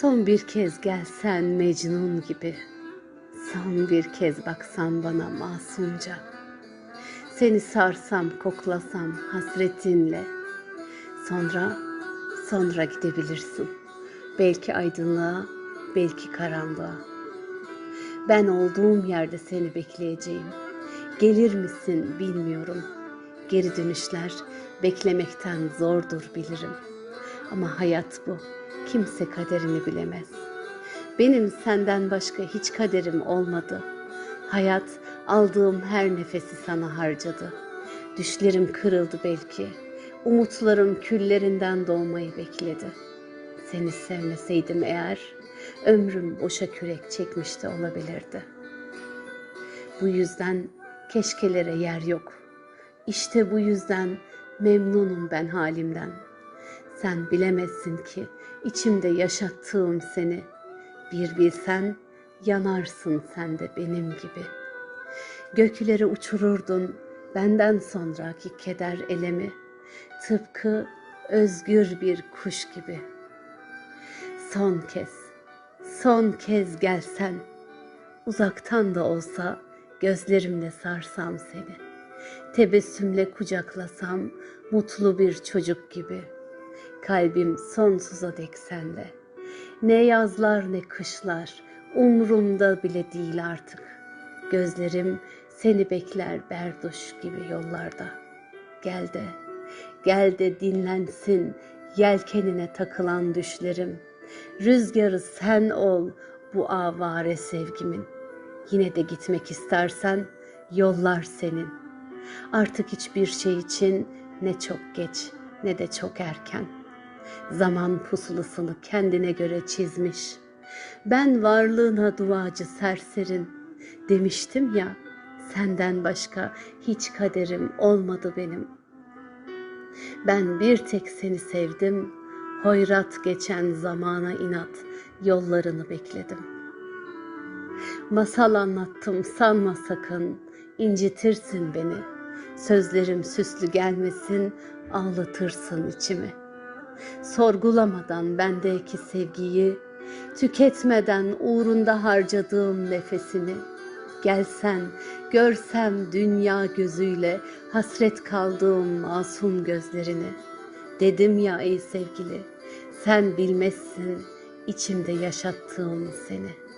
Son bir kez gelsen Mecnun gibi. Son bir kez baksan bana masumca. Seni sarsam, koklasam hasretinle. Sonra, sonra gidebilirsin. Belki aydınlığa, belki karanlığa. Ben olduğum yerde seni bekleyeceğim. Gelir misin bilmiyorum. Geri dönüşler beklemekten zordur bilirim. Ama hayat bu. Kimse kaderini bilemez. Benim senden başka hiç kaderim olmadı. Hayat aldığım her nefesi sana harcadı. Düşlerim kırıldı belki. Umutlarım küllerinden doğmayı bekledi. Seni sevmeseydim eğer ömrüm boşa kürek çekmiş de olabilirdi. Bu yüzden keşkelere yer yok. İşte bu yüzden memnunum ben halimden. Sen bilemezsin ki içimde yaşattığım seni. Bir bilsen yanarsın sen de benim gibi. Göklere uçururdun benden sonraki keder elemi. Tıpkı özgür bir kuş gibi. Son kez, son kez gelsen, uzaktan da olsa gözlerimle sarsam seni. Tebessümle kucaklasam mutlu bir çocuk gibi. Kalbim sonsuza dek sende. Ne yazlar ne kışlar umrumda bile değil artık. Gözlerim seni bekler berduş gibi yollarda. Gel de, gel de dinlensin yelkenine takılan düşlerim. Rüzgarı sen ol bu avare sevgimin. Yine de gitmek istersen yollar senin. Artık hiçbir şey için ne çok geç ne de çok erken. Zaman pusulasını kendine göre çizmiş. Ben varlığına duacı serserin demiştim ya. Senden başka hiç kaderim olmadı benim. Ben bir tek seni sevdim. Hoyrat geçen zamana inat yollarını bekledim. Masal anlattım sanma sakın incitirsin beni. Sözlerim süslü gelmesin ağlatırsın içimi. Sorgulamadan bendeki sevgiyi, tüketmeden uğrunda harcadığım nefesimi, gelsen, görsem dünya gözüyle hasret kaldığım masum gözlerini. Dedim ya ey sevgili, sen bilmezsin içimde yaşattığım seni.''